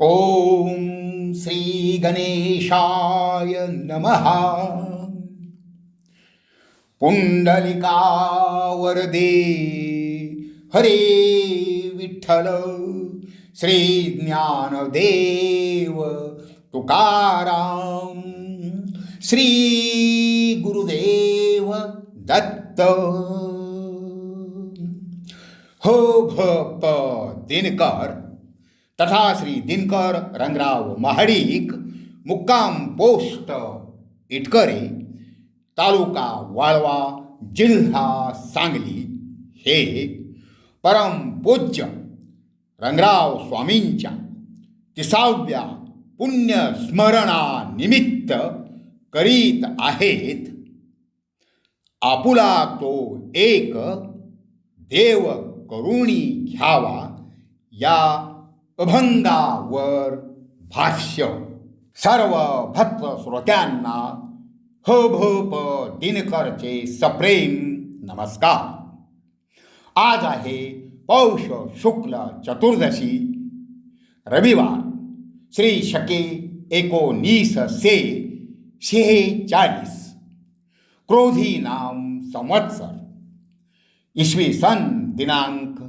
ओम श्री गणेशाय नमः। पुंडलिका वरदे हरे विठ्ठल श्री ज्ञानदेव तुकाराम श्री गुरुदेव दत्त। हो भक्त दिनकर। तथा श्री दिनकर रंगराव महाडिक मुक्काम पोस्ट इटकरे तालुका वाळवा जिल्हा सांगली. हे परमपूज्य रंगराव स्वामींच्या तिसाव्या पुण्यस्मरणानिमित्त करीत आहेत. आपुला तो एक देव करुणी घ्यावा या अभंगावर भाष्य सर्व भक्त श्रोत्यांना ह भ प दिनकरचे सप्रेम नमस्कार. आज आहे पौष शुक्ल चतुर्दशी, रविवार, श्री शके एकोणीस से शेहेचाळीस, क्रोधी नाम संवत्सर, इसवी सन दिनांक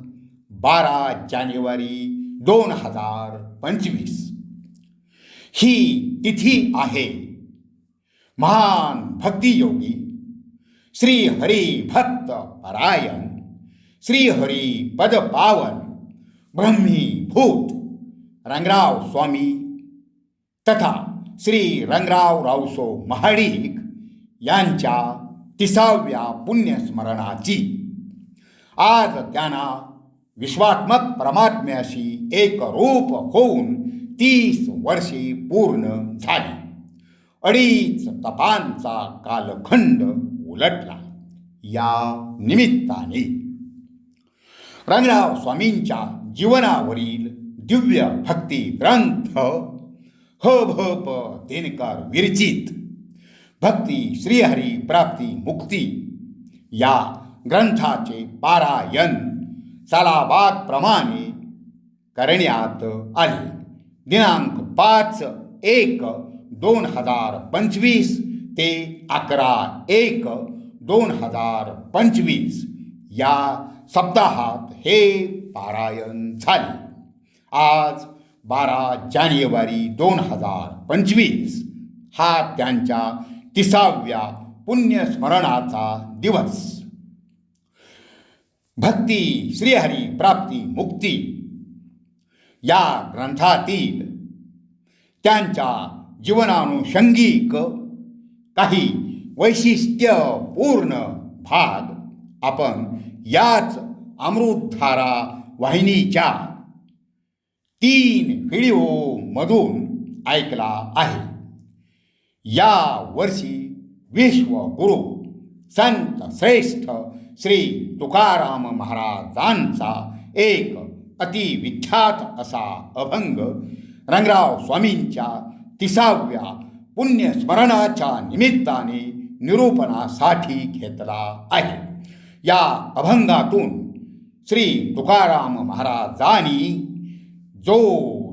बारा जानेवारी दोन हज़ार पंचवीस. ही तिथी आहे महान भक्तियोगी श्री हरी भक्त परायण, श्री हरी पद पावन ब्रह्मीभूत रंगराव स्वामी तथा श्री रंगराव रावसो महाडिक यांच्या तिसाव्या पुण्यस्मरणाची आज त्यांना विश्वात्मक परमात्म्याशी एक रूप होऊन तीस वर्षे पूर्ण झाली. अडीच तपांचा कालखंड उलटला. या निमित्ताने. रंगराव स्वामींच्या जीवनावरील दिव्य भक्ती ग्रंथ ह भ प देनकर विरचित भक्ती श्रीहरी प्राप्ती मुक्ती या ग्रंथाचे पारायण सालाबादप्रमाणे करण्यात आले. दिनांक पाच एक दोन हजार पंचवीस ते अकरा एक दोन हजार पंचवीस या सप्ताहात हे पारायण झाले. आज बारा जानेवारी दोन हजार पंचवीस हा त्यांच्या तिसाव्या पुण्यस्मरणाचा दिवस. भक्ती श्रीहरी प्राप्ती मुक्ती या ग्रंथातील त्यांच्या जीवनानुषंगिक काही वैशिष्ट्यपूर्ण भाग आपण याच अमृतधारा वाहिनीच्या तीन व्हिडिओमधून ऐकला आहे. या वर्षी विश्वगुरु संत श्रेष्ठ श्री तुकाराम महाराजांचा एक अतिविख्यात असा अभंग रंगराव स्वामींच्या तिसाव्या पुण्यस्मरणाच्या निमित्ताने निरूपणासाठी घेतला आहे. या अभंगातून श्री तुकाराम महाराजांनी जो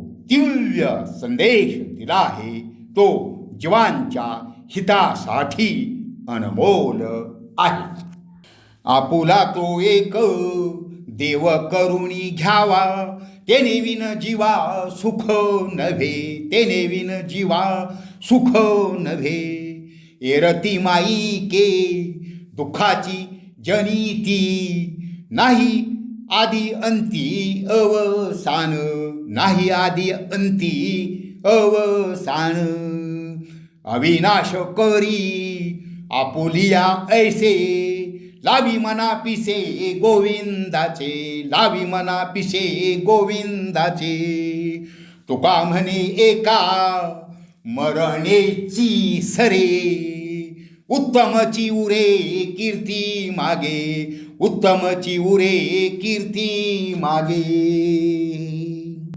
दिव्य संदेश दिला आहे तो जीवांच्या हितासाठी अनमोल आहे. आपुला तो एक देव करुणी घ्यावा तेने विन जीवा सुख नव्हे तेने विन जीवा सुख नव्हे. एरती माई के दुःखाची जनिती नाही आदी अंती अवसान नाही आदी अंती अवसान. अविनाश करी आपुलिया ऐसे लावी मना पिसे गोविंदाचे लावी मना पिसे गोविंदाचे. तुका म्हणे एका मरणेची सरे उत्तमची उरे कीर्ती मागे उत्तमची उरे कीर्ती मागे.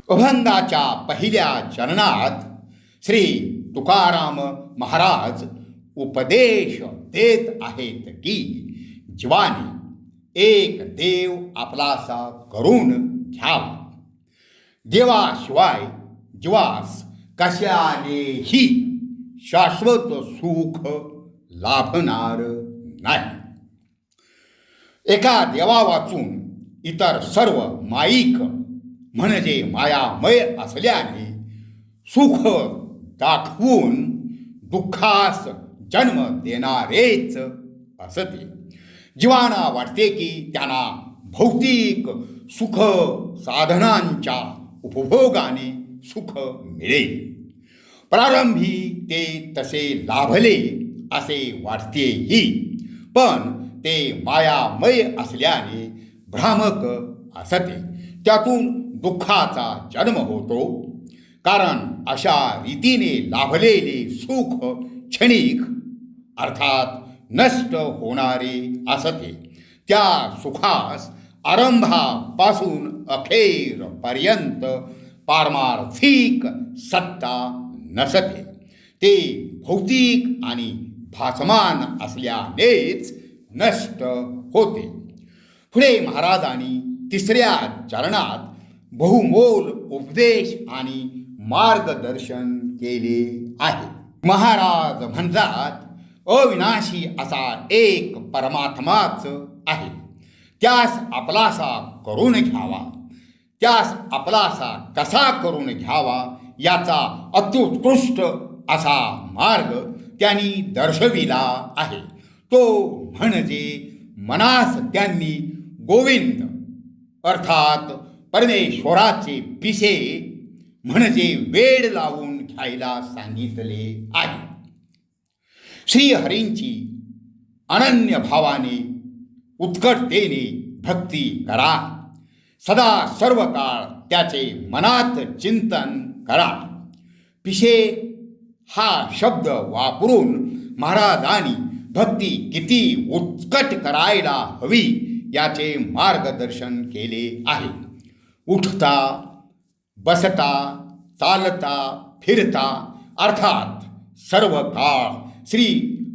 अभंगाच्या पहिल्या चरणात श्री तुकाराम महाराज उपदेश देत आहेत की जीवाने एक देव आपलासा करून घ्यावा. देवाशिवाय जीवास कशानेही शाश्वत सुख लाभणार नाही. एका देवा वाचून इतर सर्व माईक म्हणजे मायामय असल्याने सुख दाखवून दुःखास जन्म देणारेच असते. जीवाना वाटते की त्यांना भौतिक सुख साधनांच्या उपभोगाने सुख मिळेल. प्रारंभी ते तसे लाभले असे वाटतेही पण ते मायामय असल्याने भ्रामक असते. त्यातून दुःखाचा जन्म होतो. कारण अशा रीतीने लाभलेले सुख क्षणिक अर्थात नष्ट होणारे असते. त्या सुखास आरंभापासून अखेरपर्यंत पारमार्थिक सत्ता नसते. ते भौतिक आणि भासमान असल्यानेच नष्ट होते. पुढे महाराजांनी तिसऱ्या चरणात बहुमोल उपदेश आणि मार्गदर्शन केले आहे. महाराज म्हणतात अविनाशी असा एक परमात्माच आहे. त्यास आपलासा करून घ्यावा. त्यास आपलासा कसा करून घ्यावा याचा अत्युत्कृष्ट असा मार्ग त्यांनी दर्शविला आहे. तो म्हणजे मनास त्यांनी गोविंद अर्थात परमेश्वराचे पिसे म्हणजे वेड लावून घ्यायला सांगितले आहे. श्रीहरींची अनन्य भावाने उत्कटतेने भक्ती करा. सदा सर्व काळ त्याचे मनात चिंतन करा. पिशे हा शब्द वापरून महाराजांनी भक्ती किती उत्कट करायला हवी याचे मार्गदर्शन केले आहे. उठता बसता चालता फिरता अर्थात सर्व काळ श्री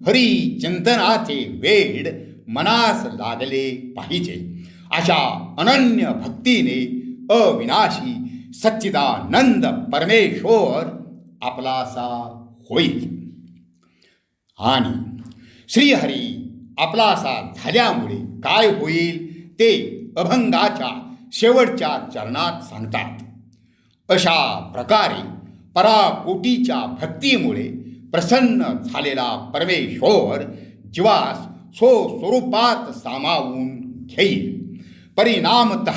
हरी चिंतनाचे वेड मनास लागले पाहिजे. अशा अनन्य भक्तीने अविनाशी सच्चिदानंद परमेश्वर आपलासा होईल. आणि श्रीहरी आपलासा झाल्यामुळे काय होईल ते अभंगाच्या शेवटच्या चरणात सांगतात. अशा प्रकारे पराकोटीच्या भक्तीमुळे प्रसन्न झालेला परमेश्वर जीवास सो स्वरूपात सामावून घेईल. परिणामत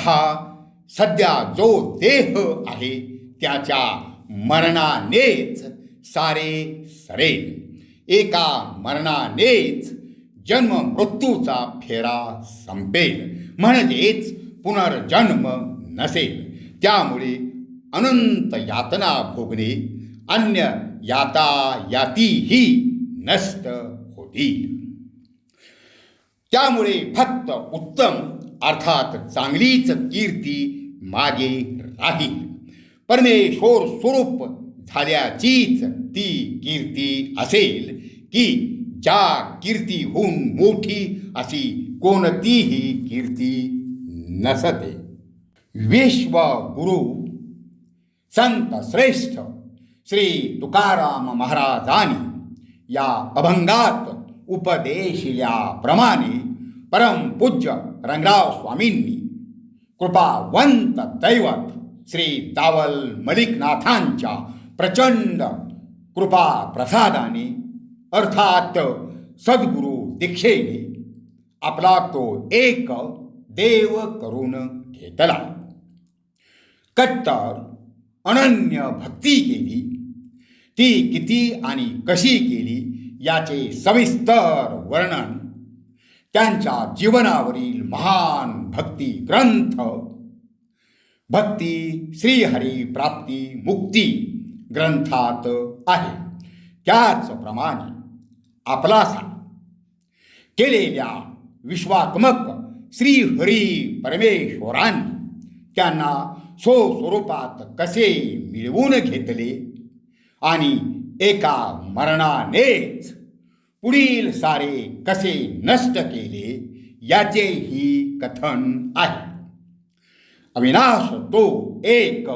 सध्या जो देह आहे त्याच्या मरणानेच सारे सरेल. एका मरणानेच जन्म मृत्यूचा फेरा संपेल. म्हणजेच पुनर्जन्म नसेल. त्यामुळे अनंत यातना भोगणे अन्य याता यातीही नष्ट होतील. त्यामुळे फक्त उत्तम अर्थात चांगलीच कीर्ती मागे राहील. परमेश्वर स्वरूप झाल्याचीच ती कीर्ती असेल की ज्या कीर्तीहून मोठी अशी कोणतीही कीर्ती नसते. विश्वगुरु संत श्रेष्ठ श्री तुकाराम महाराजांनी या अभंगात उपदेशिल्याप्रमाणे परमपूज्य रंगराव स्वामींनी कृपावंत दैवत श्री दावल मलिकनाथांच्या प्रचंड कृपा प्रसादाने अर्थात सद्गुरु दीक्षेने आपला तो एक देव करून घेतला. कट्टर अनन्य भक्ती केली ती किती आणि कशी केली याचे सविस्तर वर्णन त्यांच्या जीवनावरील महान भक्ती ग्रंथ. भक्ती श्रीहरी प्राप्ती मुक्ती ग्रंथात आहे. त्याचप्रमाणे आपलासा केलेल्या विश्वात्मक श्रीहरी परमेश्वरांनी त्यांना स्वस्वरूपात कसे मिळवून घेतले? आणि एका मरणानेच पुढील सारे कसे नष्ट केले याचेही कथन आहे. अविनाश तो एक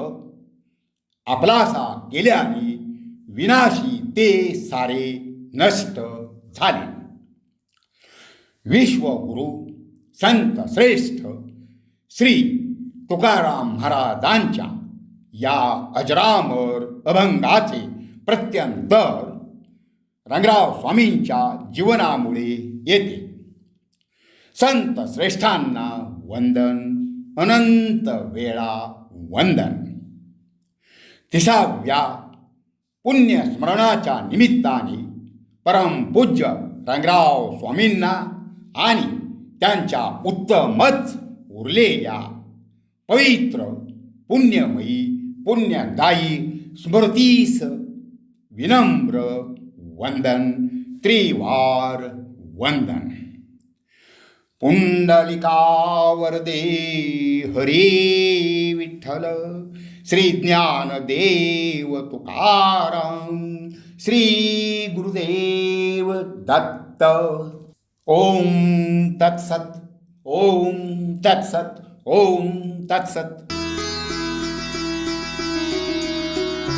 आपलासा केल्याने विनाशी ते सारे नष्ट झाले. विश्वगुरु संत श्रेष्ठ श्री तुकाराम महाराजांच्या या अजरामर अभंगाचे प्रत्यंतर. रंगराव स्वामींच्या जीवनामुळे येते. संत श्रेष्ठांना वंदन अनंत वेळा वंदन. तिसाव्या पुण्यस्मरणाच्या निमित्ताने परमपूज्य रंगराव स्वामींना आणि त्यांच्या उत्तमच उरलेल्या पवित्र पुण्यमयी पुण्यदायी स्मृतीस विनम्र वंदन त्रिवार वंदन। पुंडलिकावरदे हरे विठ्ठल श्री ज्ञानदेव तुकाराम श्री गुरुदेव दत्त। ओम तत्सत ओम तत्सत ओम तत्सत।